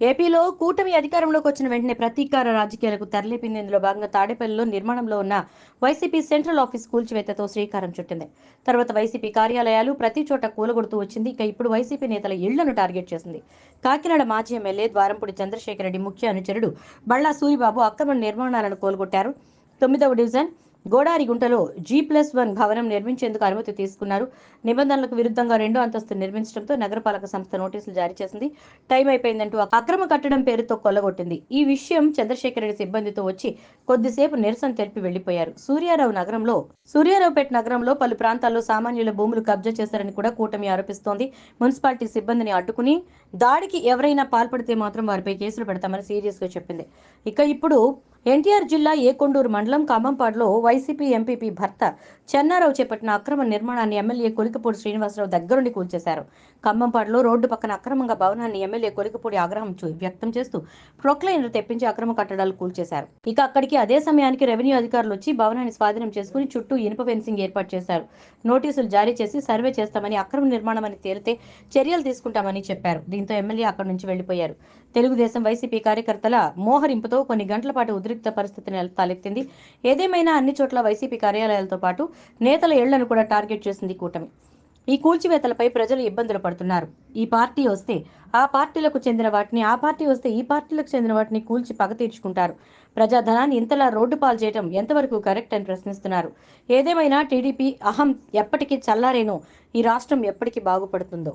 ఏపీలో కూటమి అధికారంలోకి వచ్చిన వెంటనే ప్రతీకార రాజకీయాలకు తరలిపింది. ఇందులో భాగంగా తాడేపల్లిలో నిర్మాణంలో ఉన్న వైసీపీ సెంట్రల్ ఆఫీస్ కూల్చివేతతో శ్రీకారం చుట్టింది. తర్వాత వైసీపీ కార్యాలయాలు ప్రతి చోట కూలగొడుతూ వచ్చింది. ఇక ఇప్పుడు వైసీపీ నేతల ఇళ్ళను టార్గెట్ చేసింది. కాకినాడ మాజీ ఎమ్మెల్యే ద్వారంపూడి చంద్రశేఖర్ రెడ్డి ముఖ్య అనుచరుడు బళ్ళా సూరిబాబు అక్రమ నిర్మాణాలను కోలుగొట్టారు తొమ్మిదవ డివిజన్ గోడారిగుంటలో జీ ప్లస్ వన్ భవనం నిర్మించేందుకు అనుమతి తీసుకున్నారు. నిబంధనలకు విరుద్ధంగా రెండో అంతస్తు నిర్మించడంతో నగరపాలక సంస్థ నోటీసులు జారీ చేసింది. టైం అయిపోయిందంటూ అక్రమ కట్టడం పేరుతో కొల్లగొట్టింది. ఈ విషయం చంద్రశేఖర్ రెడ్డి సిబ్బందితో వచ్చి కొద్దిసేపు నిరసన తెలిపి వెళ్ళిపోయారు సూర్యారావు నగరంలో సూర్యారావుపేట నగరంలో పలు ప్రాంతాల్లో సామాన్యుల భూములు కబ్జా చేశారని కూడా కూటమి ఆరోపిస్తోంది. మున్సిపాలిటీ సిబ్బందిని అడ్డుకుని దాడికి ఎవరైనా పాల్పడితే మాత్రం వారిపై కేసులు పెడతామని సీరియస్గా చెప్పింది. ఇక ఇప్పుడు ఎన్టీఆర్ జిల్లా ఏకొండూరు మండలం ఖమ్మంపాడులో వైసీపీ ఎంపీపీ భర్త చెన్నారావు చేపట్టిన అక్రమ నిర్మాణాన్ని ఎమ్మెల్యే కొలికపూడి శ్రీనివాసరావు దగ్గరుండి కూల్చేశారు. ఖమ్మంపాడులో రోడ్డు పక్కన అక్రమంగా భవనాన్ని ఎమ్మెల్యే కొలికపూడి ఆగ్రహం చూ- వ్యక్తం చేస్తూ ప్రొక్లైన్లు తెప్పించి అక్రమ కట్టడాలు కూల్చేశారు. ఇక అక్కడికి అదే సమయానికి రెవెన్యూ అధికారులు వచ్చి భవనాన్ని స్వాధీనం చేసుకుని చుట్టూ ఇనుప ఫెన్సింగ్ ఏర్పాటు చేశారు. నోటీసులు జారీ చేసి సర్వే చేస్తామని అక్రమ నిర్మాణం అని తేలితే చర్యలు తీసుకుంటామని చెప్పారు. దీంతో ఎమ్మెల్యే అక్కడి నుంచి వెళ్ళిపోయారు తెలుగుదేశం వైసీపీ కార్యకర్తల మోహరింపుతో కొన్ని గంటల పాటు ఉద్రి పరిస్థితి పరిస్థితిని తలెత్తింది ఏదేమైనా అన్ని చోట్ల వైసీపీ కార్యాలయాలతో పాటు నేతల ఏళ్ళను కూడా టార్గెట్ చేసింది కూటమి. ఈ కూల్చివేతలపై ప్రజలు ఇబ్బందులు పడుతున్నారు. ఈ పార్టీ వస్తే ఆ పార్టీలకు చెందిన వాటిని ఆ పార్టీ వస్తే ఈ పార్టీలకు చెందిన వాటిని కూల్చి పగ తీర్చుకుంటారు. ప్రజాధనాన్ని ఇంతలా రోడ్డు పాలు చేయడం ఎంతవరకు కరెక్ట్ అని ప్రశ్నిస్తున్నారు. ఏదేమైనా టీడీపీ అహం ఎప్పటికీ చల్లారేనో ఈ రాష్ట్రం ఎప్పటికీ బాగుపడుతుందో.